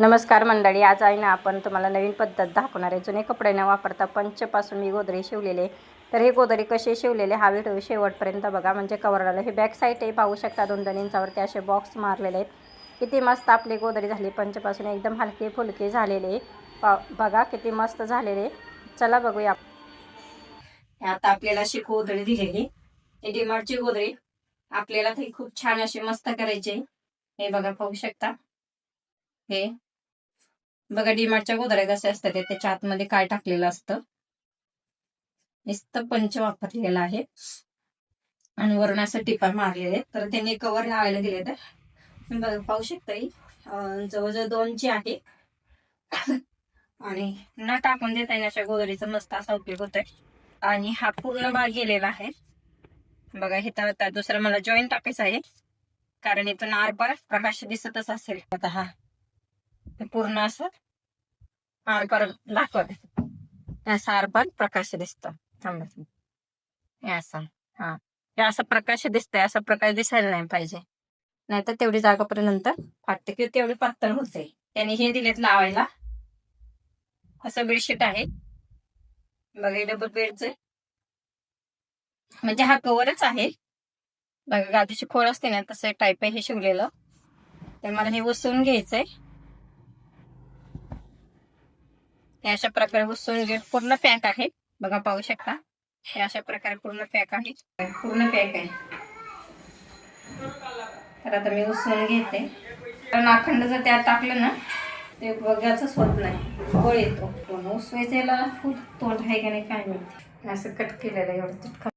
नमस्कार मंडळी आज आहे ना आपण तुम्हाला नवीन पद्धत दाखवणार आहे. जुने कपडे न वापरता पंचपासून मी गोदरी शिवलेले. तर हे गोदरी कसे शिवलेले हा व्हिडिओ शेवटपर्यंत बघा. म्हणजे कवरडाला हे बॅक साईड पाहू शकता दोन दोन इंचावरती असे बॉक्स मारलेले आहेत. किती मस्त आपली गोदरी झाली. पंचपासून एकदम हलके फुलके झालेले. पा बघा किती मस्त झालेले. चला बघूया. आता आपल्याला अशी गोदरी दिलेली. ही डिमार्टची गोदरी. आपल्याला ते खूप छान अशी मस्त करायची. हे बघा पाहू शकता. हे बघा डीमार्टच्या गोदऱ्या कसे असतात ते. त्याच्या आतमध्ये काय टाकलेलं असतं? नुसतं पंच वापरलेलं आहे. आणि वरून असं टिपा मारलेले तर त्यांनी कवर लावायला दिले तर बघा पाहू शकता जवळजवळ दोनची आहे. आणि न टाकून देता येईल अशा गोदरीचा मस्त असा उपयोग होतोय. आणि हा पूर्ण भाग गेलेला आहे. बघा हिता आता दुसरा मला जॉईंट टाकायचा आहे. कारण इथून आरपार प्रकाश दिसतच असेल. आता हा. ते पूर्ण असं आरपार दाखवत. असं आरपार प्रकाश दिसतो. थांबा असं हा. हे असं प्रकाश दिसतंय असा प्रकाश दिसायला नाही पाहिजे. नाहीतर तेवढी जागापर्यंत फाटते किंवा तेवढी पातळ होते. त्यांनी हे दिलेत लावायला. असं बेडशीट आहे. बघा हे डबल बेडचे म्हणजे हा कवरच आहे. बघा गादीची खोळ असते ना तसं टाईप आहे हे शिवलेलं. तर मला हे उसळून घ्यायचंय. हे अशा प्रकारे वस्तू पूर्ण पॅक आहे. बघा पाहू शकता. हे अशा प्रकारे पूर्ण पॅक आहे. पूर्ण पॅक आहे. तर आता मी उसळून घेते. कारण अखंड जर त्यात टाकलं ना ते बघायचंच होत नाही गोळ येतो. पण उसवायचं याला खूप तोंड आहे का नाही काय माहिती. असं कट केलेलं आहे एवढं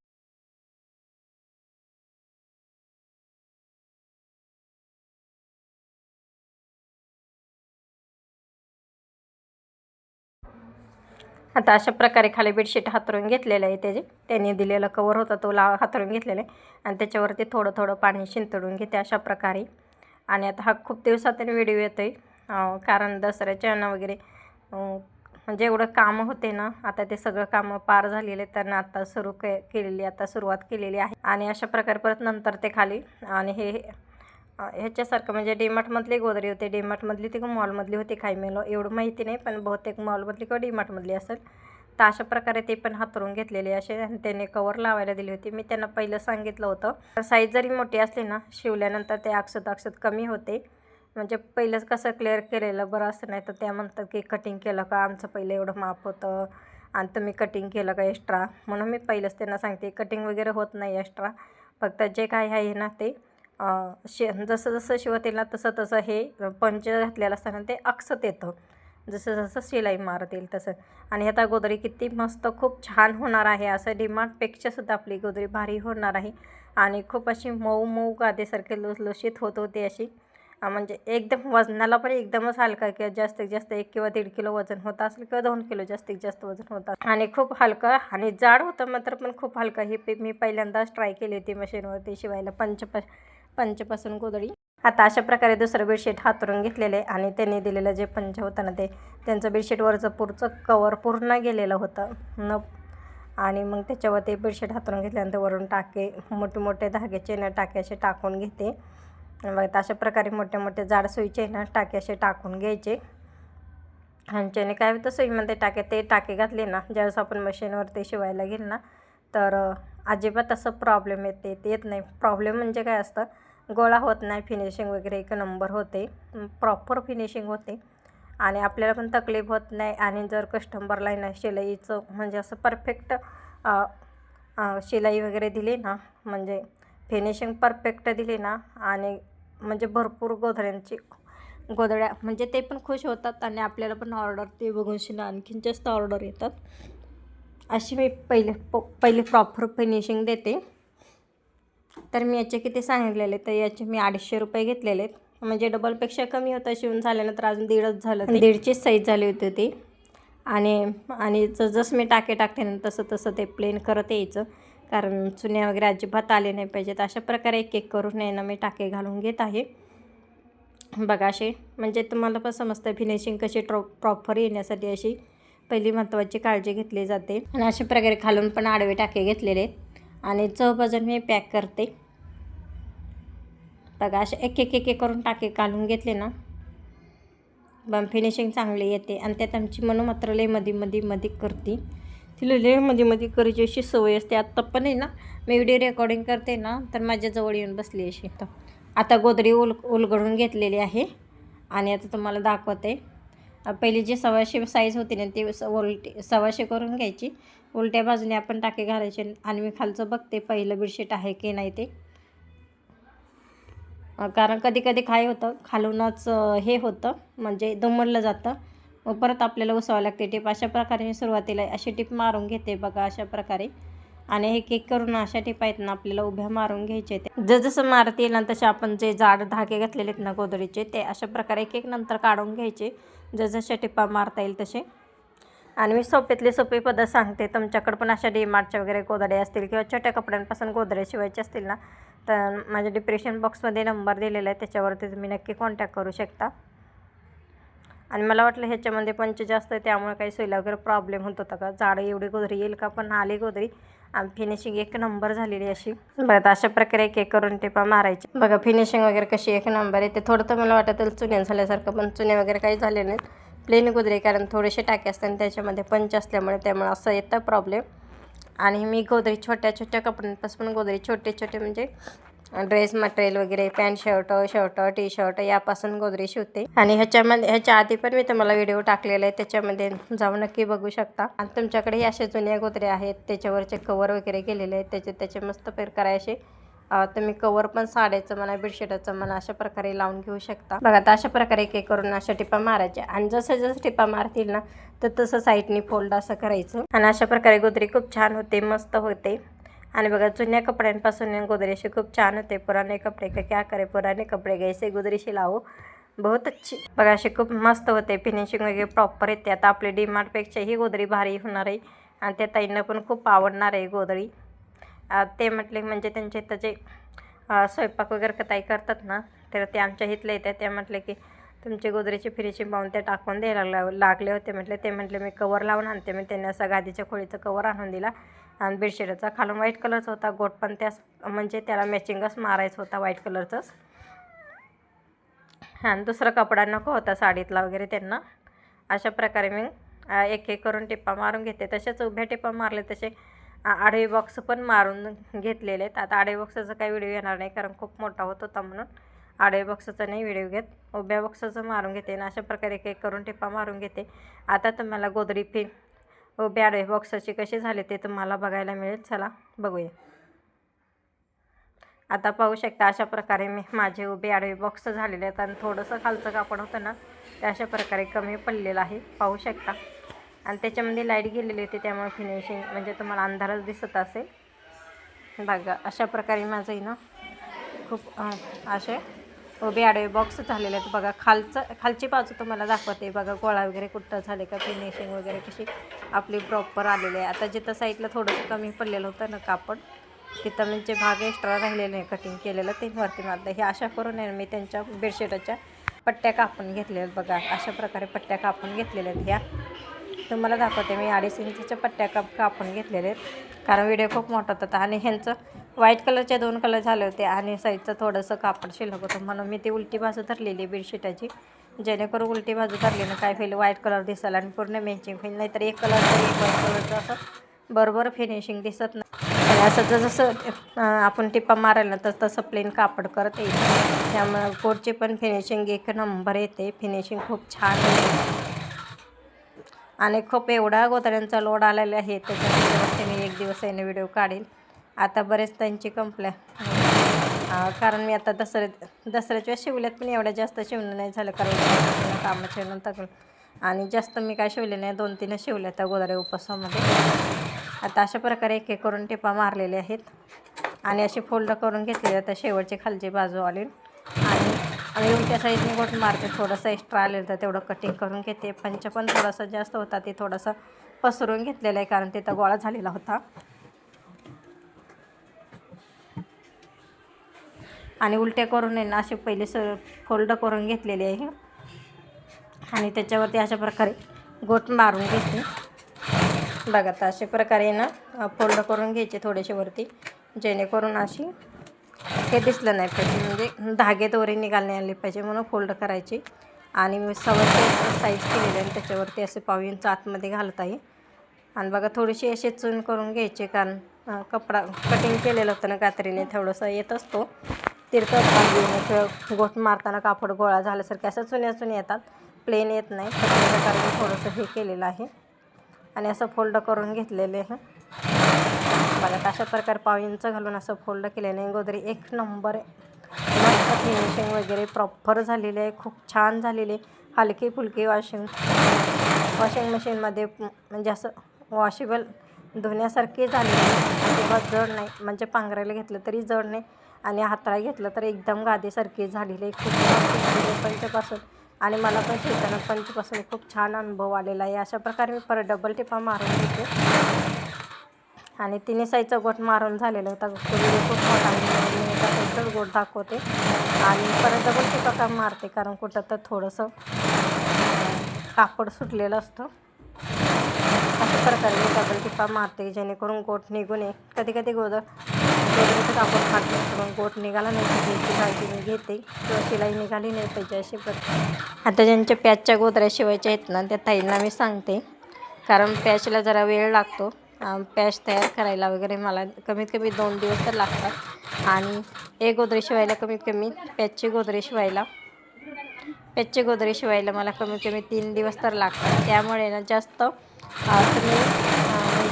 आता अशा प्रकारे खाली बेडशीट हातरून घेतलेलं आहे त्याचे. त्यांनी दिलेला कवर होता तो ला हातरून घेतलेला आहे. आणि त्याच्यावरती थोडं थोडं पाणी शिंतडून घेते अशा प्रकारे. आणि आता हा खूप दिवसातून व्हिडिओ येतो आहे कारण दसऱ्याच्या वगैरे म्हणजे एवढं कामं होते ना आता ते सगळं कामं पार झालेले त्यांना आता सुरू के केलेली आता सुरुवात केलेली आहे. आणि अशा प्रकारे परत नंतर ते खाली आणि हे ह्याच्यासारखं म्हणजे डीमार्टमधली गोदरी होते डीमार्टमधली ती मॉलमधली होती काही मेलो एवढं माहिती नाही पण बहुतेक मॉलमधली किंवा डीमार्टमधली असेल. तर अशा प्रकारे ते पण हातरून घेतलेले असे आणि त्याने कवर लावायला दिली होती. मी त्यांना पहिलं सांगितलं होतं. साईज जरी मोठी असली ना शिवल्यानंतर ते अक्षत अक्षत कमी होते. म्हणजे पहिलंच कसं क्लिअर केलेलं बरं असं नाही तर त्या म्हणतात की कटिंग केलं का आमचं पहिलं एवढं माप होतं आणि तुम्ही कटिंग केलं का एक्स्ट्रा म्हणून मी पहिलंच त्यांना सांगते कटिंग वगैरे होत नाही एक्स्ट्रा फक्त जे काय आहे ना ते शे जसं जसं शिवतील ना तसं तसं हे पंच घातलेलं असताना ते अक्षत येतं. जसं जसं शिलाई मारत येईल तसं. आणि आता गोदरी किती मस्त खूप छान होणार आहे. असं डिमांडपेक्षासुद्धा आपली गोदरी भारी होणार आहे. आणि खूप अशी मऊ मऊ गादेसारखी लुसलुशीत होत होती अशी. म्हणजे एकदम वजनाला पण एकदमच हलका किंवा जास्तीत जास्त एक किंवा दीड किलो वजन होत असेल किंवा दोन किलो जास्तीत जास्त वजन होतं आणि खूप हलकं आणि जाड होतं मात्र पण खूप हलकं. ही मी पहिल्यांदाच ट्राय केली होती मशीनवरती शिवायला. पंच पंचपासून गोदडी आता अशा प्रकारे दुसरं बेडशीट हातरून घेतलेले आणि त्यांनी दिलेलं जे पंच होतं ना ते त्यांचं बेडशीटवरचं पुढचं कवर पूर्ण गेलेलं होतं. न आणि मग त्याच्यावर ते बेडशीट हातरून घेतल्यानंतर वरून टाके मोठे मोठे धाग्याचे ना टाके असे टाकून घेते. बघा अशा प्रकारे मोठे मोठे जाड सुईचे ना टाके असे टाकून घ्यायचे. आणि चेने काय होतं सुईमध्ये टाके ते टाके घातले ना ज्यावेळेस आपण मशीनवरती शिवायला गेल ना तर अजिबात असं प्रॉब्लेम येते येत नाही. प्रॉब्लेम म्हणजे काय असतं गोळा होत नाही फिनिशिंग वगैरे एक नंबर होते. प्रॉपर फिनिशिंग होते. आणि आपल्याला पण तकलीफ होत नाही. आणि जर कस्टमरला ना शिलाईचं म्हणजे असं परफेक्ट शिलाई वगैरे दिली ना म्हणजे फिनिशिंग परफेक्ट दिली ना आणि म्हणजे भरपूर गोधड्यांची गोधड्या म्हणजे ते पण खुश होतात आणि आपल्याला पण ऑर्डर ते बघून शिना आणखीन जास्त ऑर्डर येतात. अशी मी पहिले प पहिले प्रॉपर फिनिशिंग देते. तर मी याचे किती सांगितलेले तर याचे मी अडीचशे रुपये घेतलेले आहेत. म्हणजे डबलपेक्षा कमी होतं शिवून झाल्यानंतर अजून दीडच झालं दीडचीच साईज झाली होती ती. आणि आणि जसं मी टाके टाकते ना तसं तसं ते प्लेन करत यायचं. कारण चुन्या वगैरे अजिबात आले नाही पाहिजेत. अशा प्रकारे एक एक करून नाही ना मी टाके घालून घेत आहे. बघा असे म्हणजे तुम्हाला पण समजतं फिनिशिंग कशी ट्रॉ प्रॉपर येण्यासाठी अशी. पहिली महत्त्वाची काळजी घेतली जाते. आणि अशा प्रकारे खालून पण आडवे टाके घेतलेले. आहेत आणि चौभाजून मी पॅक करते. बघा असे एक एक एक एक करून टाके घालून घेतले ना. फिनिशिंग चांगली येते. आणि त्यात आमची मनू मात्र लयमध्ये मध्ये मध्ये करते. तिला लयमध्ये मध्ये करायची अशी सवय असते. आत्ता पण आहे ना मी व्हिडिओ रेकॉर्डिंग करते ना तर माझ्याजवळ येऊन बसली अशी. तर आता गोदरी उल उलगडून घेतलेली आहे. आणि आता तुम्हाला दाखवते. आहे पहिली जे सव्वाशे साईज होती ना ती स- उलटी सव्वाशे करून घ्यायची. उलट्या बाजूने आपण टाके घालायचे आणि मी खालचं बघते पहिलं बेडशीट आहे की नाही ते. कारण कधी कधी काय होतं खालूनच हे होतं म्हणजे दमडलं जातं. मग परत आपल्याला उसवावं लागते. टिप अशा प्रकारे मी सुरुवातीला अशी टिप मारून घेते बघा अशा प्रकारे. आणि हे केक करून अशा टिप आहेत ना आपल्याला उभ्या मारून घ्यायचे ते. जसं मारता येईल ना तसे आपण जे जाड धागे घातलेले आहेत ना गोदडीचे ते अशा प्रकारे एक एक नंतर काढून घ्यायचे. जसजशा टिपा मारता येईल तसे. आणि मी सोपेतले सोपी पदं सांगते. तुमच्याकडे पण अशा डीमार्टच्या वगैरे गोदडे असतील किंवा छोट्या कपड्यांपासून गोदडे शिवायचे असतील ना तर माझ्या डिप्रेशन बॉक्समध्ये नंबर दिलेला आहे. त्याच्यावरती तुम्ही नक्की कॉन्टॅक्ट करू शकता. आणि मला वाटलं ह्याच्यामध्ये पंच जास्त आहे त्यामुळे काही सोयीला वगैरे प्रॉब्लेम होत होता का? झाडं एवढी गोदरी येईल का? पण आली गोदरी फिनिशिंग एक नंबर झालेली अशी. बघा अशा प्रकारे एक एक करून टिपा मारायची. बघा फिनिशिंग वगैरे कशी एक नंबर आहे. ते थोडं तर मला वाटत चुन्या झाल्यासारखं पण चुने वगैरे काही झाले नाहीत. प्लेन गुजरे कारण थोडेसे टाके असतात आणि त्याच्यामध्ये पंच असल्यामुळे त्यामुळे असं येतं प्रॉब्लेम आणि मी गोदरी छोट्या छोट्या कपड्यांपासून गोदरी छोटे छोटे म्हणजे ड्रेस मटेरियल वगैरे pant shirt shirt T shirt यापासून गोदरी शिवते. आणि ह्याच्यामध्ये ह्याच्या आधी पण मी तुम्हाला व्हिडिओ टाकलेला आहे त्याच्यामध्ये जाऊन नक्की बघू शकता. आणि तुमच्याकडे असे जुन्या गोदरे आहेत त्याच्यावरचे कवर वगैरे केलेले आहेत त्याचे त्याचे मस्त पेर करायचे तुम्ही कवर पण साड्याचं म्हणा बेडशीटाचं म्हणा अशा प्रकारे लावून घेऊ शकता. बघा आता अशा प्रकारे एक करून अशा टिपा मारायच्या आणि जसं जसं टिपा मारतील ना तर तसं साईडनी फोल्ड असं करायचं. आणि अशा प्रकारे गोदरी खूप छान होते मस्त होते. आणि बघा जुन्या कपड्यांपासून गोदरी असे खूप छान होते. पुराने कपडे का क्या करे पुराने कपडे घ्यायचे गोदरीशी लावो. बहुत अच्छी. बघा असे खूप मस्त होते. फिनिशिंग वगैरे प्रॉपर येते. आता आपली डीमार्टपेक्षा ही गोदरी भारी होणार आहे. आणि त्या ताईंना पण खूप आवडणार आहे गोदरी. ते म्हटले म्हणजे त्यांचे त्याचे स्वयंपाक वगैरे का ताई करतात ना तर ते आमच्या इथले येते ते म्हटले की तुमची गोदरीची फिनिशिंग पाहून ते टाकून द्यायला लाग- लागले होते. म्हटले. ते म्हटले मी कवर लावून आणते. मी त्यांनी असा गादीच्या खोळीचं कवर आणून दिला. आणि बेडशीटचा खालून व्हाईट कलरचा होता गोट पण त्याच म्हणजे त्याला मॅचिंगच मारायचं होता व्हाईट कलरचंच. आणि दुसरा कपडा नको होता साडीतला वगैरे त्यांना. अशा प्रकारे मी एक एक करून टिप्पा मारून घेते. तसेच उभ्या टिप्पा मारले तसे आडवे बॉक्स पण मारून घेतलेले आहेत. आता आडवे बॉक्सचा काही व्हिडिओ येणार नाही कारण खूप मोठा होत होता म्हणून. आडवे बॉक्सचा नाही व्हिडिओ घेत. उभ्या बॉक्सचं मारून घेते आणि अशा प्रकारे एक एक करून टिप्पा मारून घेते. आता तुम्हाला गोदरी फिन उभ्या आडवे बॉक्सचे कसे झाले ते तुम्हाला बघायला मिळेल. चला बघूया. आता पाहू शकता अशा प्रकारे मी माझे उभे आडवे बॉक्स झालेले आहेत आणि थोडंसं खालचं कापड होतं ना ते अशा प्रकारे कमी पडलेलं आहे. पाहू शकता. आणि त्याच्यामध्ये लाइट गेलेली होती त्यामुळे फिनिशिंग म्हणजे तुम्हाला अंधारच दिसत असेल. बघा अशा प्रकारे माझंही ना खूप असे उभे आडवे बॉक्स झालेले आहेत. बघा खालचं खालची बाजू तुम्हाला दाखवते. बघा गोळा वगैरे कुठं झाले का फिनिशिंग वगैरे कशी? आपली प्रॉपर आलेली आहे. आता जिथं साईडला थोडंसं कमी पडलेलं होतं ना कापड तिथं म्हणजे भाग एक्स्ट्रा राहिलेले आहे कटिंग केलेलं ते वरती मारलं. हे अशा करून आहे ना मी त्यांच्या बेडशीटाच्या पट्ट्या कापून घेतलेल्या आहेत बघा. अशा प्रकारे पट्ट्या कापून घेतलेल्या आहेत ह्या. तुम्हाला दाखवते मी अडीच इंचच्या पट्ट्या काप कापून घेतलेले आहेत. कारण व्हिडिओ खूप मोठा होता. आणि ह्यांचं व्हाईट कलरचे दोन कलर झाले होते आणि साईजचं थोडंसं कापड शिल्लक होतं म्हणून मी ती उलटी बाजू धरलेली बेडशीटाची जेणेकरून उलटी बाजू धरली ना काय होईल? व्हाईट कलर दिसेल आणि पूर्ण मॅचिंग होईल. नाहीतर एक कलरचं एक कलरचं असं बरोबर फिनिशिंग दिसत नाही. असं जर जसं आपण टिप्पा मारायला ना तर तसं प्लेन कापड करत येईल. त्यामुळे कोटची पण फिनिशिंग एक नंबर येते. फिनिशिंग खूप छान येते आणि खूप एवढा गोदड्यांचा लोड आलेला आहे त्याच्यावरती मी एक दिवस याने व्हिडिओ काढेल आता बरेच त्यांची कंप्लेंट कारण मी आता दसऱ्या दसऱ्याच्या शिवल्यात पण एवढ्या जास्त शिवणं नाही झालं कारण कामं शिवणं तकलं आणि जास्त मी काय शिवले नाही दोन तीनच शिवल्या त्या गोदारे उपवासामध्ये आता अशा प्रकारे एक एक करून टिपा मारलेले आहेत. आणि असे फोल्ड करून घेतलेले आता शेवटची खालची बाजू आली. आणि आणि उलट्या साईडने गोट मारते. थोडंसं एक्स्ट्रा आलेलं तर तेवढं कटिंग करून घेते. पंच पण थोडासा जास्त होता. ते थोडंसं पसरून घेतलेलं आहे कारण तिथं गोळा झालेला होता. आणि उलट्या करून आहे ना असे पहिले स फोल्ड करून घेतलेले आहे. आणि त्याच्यावरती अशा प्रकारे गोट मारून घेते. बघा तर अशा प्रकारे ना फोल्ड करून घ्यायचे थोडेसे वरती. जेणेकरून अशी हे दिसलं नाही पाहिजे. म्हणजे धागे दोरे निघाले आले पाहिजे म्हणून फोल्ड करायची. आणि मी सवय साईज केलेले आणि त्याच्यावरती असे पाव इंच आतमध्ये घालत आहे. आणि बघा थोडीशी अशी चून करून घ्यायचे कारण कपडा कटिंग केलेलं होतं ना कात्रीने थोडंसं येत असतो. तिरकट भाग गोट मारताना कापड गोळा झाल्यासारखे असं चुन्या चुन्या येतात. प्लेन येत नाही. त्याच्या प्रकारे थोडंसं हे केलेलं आहे. आणि असं फोल्ड करून घेतलेले आहे. बघा अशा प्रकारे पाव घालून असं फोल्ड केलेलं आहे गोदरी एक नंबर मस्त फिनिशिंग वगैरे प्रॉपर झालेली आहे. खूप छान झालेली आहे. हलकी फुलकी वॉशिंग वॉशिंग मशीनमध्ये म्हणजे असं वॉशेबल धुण्यासारखी झालेली आहे. अजिबात जड नाही. म्हणजे पांघरायला घेतलं तरी जड नाही. आणि हाताला घेतलं तर एकदम गादीसारखी झालेली आहे. खूप पंचपासून आणि मला पण शेताना पंचपासून खूप छान अनुभव आलेला आहे. अशा प्रकारे मी परत डबल टिपा मारून घेते. आणि तिने साईजचा गोट मारून झालेला होता. पूर्वी खूप मोठा गोट दाखवते. आणि परत डबल टिपा का मारते? कारण कुठं तर थोडंसं कापड सुटलेलं असतं अशा प्रकारे मी डबल टिपा मारते जेणेकरून गोठ निघू नये कधी कधी गोदर गोदरीचं कापड फाटते करून गोठ निघाला नाही पाहिजे काळजी मी घेते. किंवा शिलाई निघाली नाही पाहिजे अशी आता ज्यांच्या पॅचच्या गोदऱ्या शिवायच्या आहेत ना त्या ताईंना मी सांगते. कारण पॅचला जरा वेळ लागतो. पॅच तयार करायला वगैरे मला कमीत कमी दोन दिवस तर लागतात. आणि एक गोदरी शिवायला कमीत कमी पॅचची गोदरी शिवायला पॅचची गोदरी शिवायला मला कमीत कमी तीन दिवस तर लागतात. त्यामुळे ना जास्त तुम्ही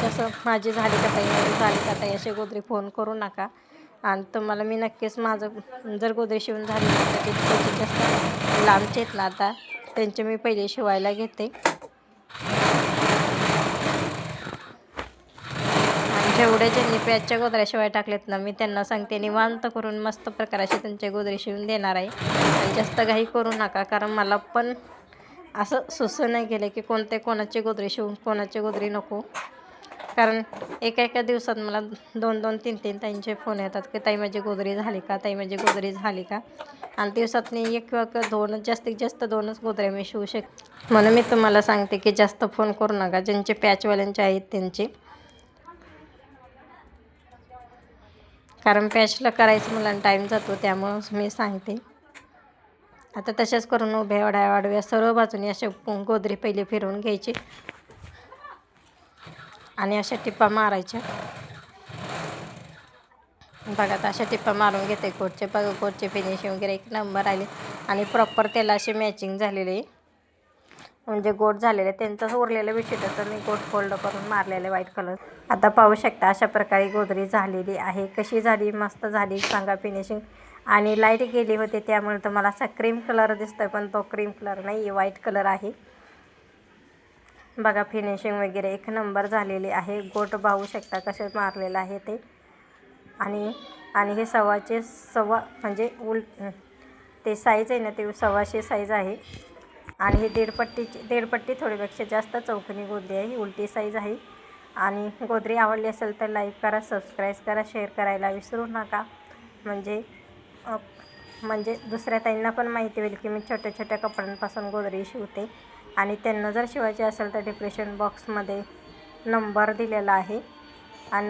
कसं माझी झाली का ताई माझी झाली का ताई असे गोदरी फोन करू नका. आणि तुम्हाला मी नक्कीच माझं जर गोदरी शिवून झाली तर ते त्याचे जास्त लांबचे आहेत ना आता त्यांचे मी पहिले शिवायला घेते. आणि जेवढे ज्यांनी प्याजच्या गोदऱ्या शिवाय टाकलेत ना मी त्यांना सांगते निवांत करून मस्त प्रकाराचे त्यांचे गोदरे शिवून देणार आहे. आणि जास्त घाई करू नका कारण मला पण असं सुसं नाही गेलं की कोणते कोणाचे गोदरे शिवून कोणाचे गोदरी नको. कारण एका एका दिवसात मला दोन दोन तीन तीन ताईंचे फोन येतात की ताई माझी गोदरी झाली का? ताई माझी गोदरी झाली का? आणि दिवसात एक किंवा दोनच जास्तीत जास्त दोनच गोदऱ्या मी शिवू शक म्हणून मी तुम्हाला सांगते की जास्त फोन करू नका. ज्यांचे पॅचवाल्यांचे आहेत त्यांचे. कारण पॅचला करायचं मला टाईम जातो त्यामुळं मी सांगते. आता तशाच करून उभ्या वाड्या वाडव्या सर्व बाजूने असे गोदरी पहिले फिरवून घ्यायची. आणि अशा टिप्पा मारायच्या. बघा आता अशा टिप्पा मारून घेते कोटचे बघा कोटचे फिनिशिंग वगैरे एक नंबर आले. आणि प्रॉपर त्याला अशी मॅचिंग झालेली. म्हणजे आहे म्हणजे गोट झालेले. त्यांचंच उरलेलं विषय तर मी गोट फोल्ड करून मारलेले व्हाईट कलर आता पाहू शकता अशा प्रकारे गोदरी झालेली आहे. कशी झाली? मस्त झाली. सांगा फिनिशिंग आणि लाइट गेली होती त्यामुळे तुम्हाला असा क्रीम कलर दिसतोय पण तो क्रीम कलर नाही व्हाईट कलर आहे. बघा फिनिशिंग वगैरे एक नंबर झालेली आहे. गोट पाहू शकता कसे मारलेलं आहे ते. आणि आणि हे सव्वाचे सव्वा म्हणजे उल ते साईज आहे ना ते सव्वाशे साईज आहे. आणि हे दीडपट्टीची दीडपट्टी थोडीपेक्षा जास्त चौकणी गोदरी आहे. ही उलटी साईज आहे. आणि गोदरी आवडली असेल तर लाईक करा सबस्क्राईब करा शेअर करायला विसरू नका. म्हणजे म्हणजे दुसऱ्या ताईंना पण माहिती होईल की मी छोट्या छोट्या कपड्यांपासून गोदरी शिवते. आणि त्यांना जर शिवायची असेल तर डिप्रेशन बॉक्समध्ये नंबर दिलेला आहे. आणि